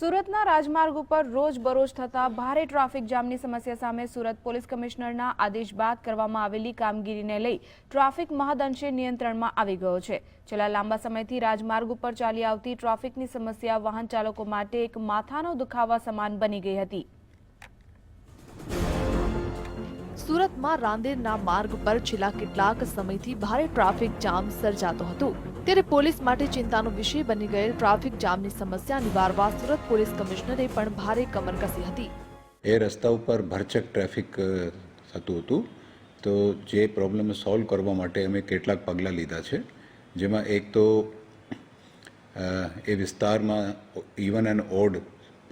સુરતના રાજમાર્ગ ઉપર રોજબરોજ થતા ભારે ટ્રાફિક જામની સમસ્યા સામે સુરત પોલીસ કમિશનરના આદેશ બાદ કરવામાં આવેલી કામગીરીને લઈ ટ્રાફિક મહદઅંશે નિયંત્રણમાં આવી ગયો છે. છેલ્લા લાંબા સમયથી રાજમાર્ગ ઉપર ચાલી આવતી ટ્રાફિકની સમસ્યા વાહન ચાલકો માટે એક માથાનો દુખાવા સમાન બની ગઈ હતી. સુરતમાં રાંદેરના માર્ગ પર છેલ્લા કેટલાક સમયથી ભારે ટ્રાફિક જામ સર્જાતો હતો. ત્યારે પોલીસ માટે ચિંતાનો વિષય બની ગયેલ ટ્રાફિક જામની સમસ્યા નિવારવા સુરત પોલીસ કમિશનરે પણ ભારે કમર કસી હતી. એ રસ્તા ઉપર ભરચક ટ્રાફિક થતું હતું. તો જે પ્રોબ્લેમ સોલ્વ કરવા માટે અમે કેટલાક પગલાં લીધા છે. જેમાં એક તો એ વિસ્તારમાં ઇવન એન્ડ ઓડ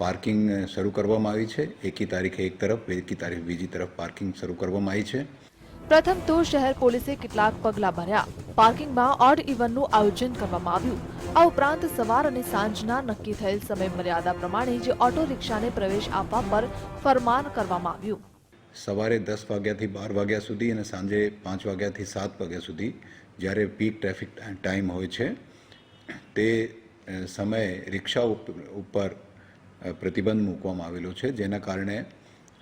પાર્કિંગ શરૂ કરવામાં આવી છે. એકી તારીખે એક તરફ એકી તારીખ બીજી તરફ પાર્કિંગ શરૂ કરવામાં આવી છે. પ્રથમ તો શહેર પોલીસે કેટલાક પગલાં ભર્યા. પાર્કિંગમાં ઓડ ઇવનનું આયોજન કરવામાં આવ્યું. આ ઉપરાંત સવાર અને સાંજના નક્કી થયેલ સમય મર્યાદા પ્રમાણે જ ઓટો રિક્ષાને પ્રવેશ આપવા પર ફરમાન કરવામાં આવ્યું. સવારે દસ વાગ્યાથી બાર વાગ્યા સુધી અને સાંજે પાંચ વાગ્યાથી સાત વાગ્યા સુધી જ્યારે પીક ટ્રાફિક ટાઈમ હોય છે તે સમયે રિક્ષા ઉપ- ઉપર પ્રતિબંધ મૂકવામાં આવેલો છે, જેના કારણે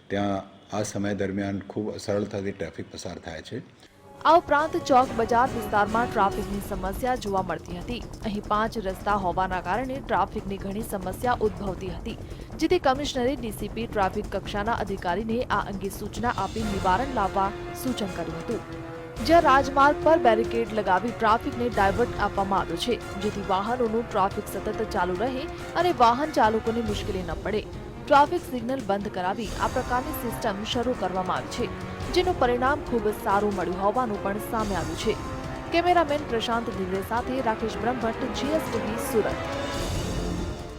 ત્યાં આ સમય દરમિયાન ખૂબ સરળતાથી ટ્રાફિક પસાર થાય છે. આ ઉપરાંત ચોક બજાર વિસ્તારમાં ટ્રાફિકની સમસ્યા જોવા મળતી હતી. અહીં પાંચ રસ્તા હોવાના કારણે ટ્રાફિકની ઘણી સમસ્યા ઉદ્ભવતી હતી, જેથી કમિશનરે ડીસીપી ટ્રાફિક કક્ષાના અધિકારીને આ અંગે સૂચના આપી નિવારણ લાવવા સૂચન કર્યું હતું. જ્યાં રાજમાર્ગ પર બેરિકેડ લગાવી ટ્રાફિકને ડાયવર્ટ આપવામાં આવ્યો છે, જેથી વાહનોનું ટ્રાફિક સતત ચાલુ રહે અને વાહન ચાલકોને મુશ્કેલી ન પડે. ટ્રાફિક સિગ્નલ બંધ કરાવી આ પ્રકારની સિસ્ટમ શરૂ કરવામાં આવી છે, જેનું પરિણામ ખૂબ સારું મળ્યું હોવાનું પણ સામે આવ્યું છે. કેમેરામેન પ્રશાંત દિવરે સાથે રાકેશ બ્રહ્મભટ્ટ જીએસટીવી સુરત.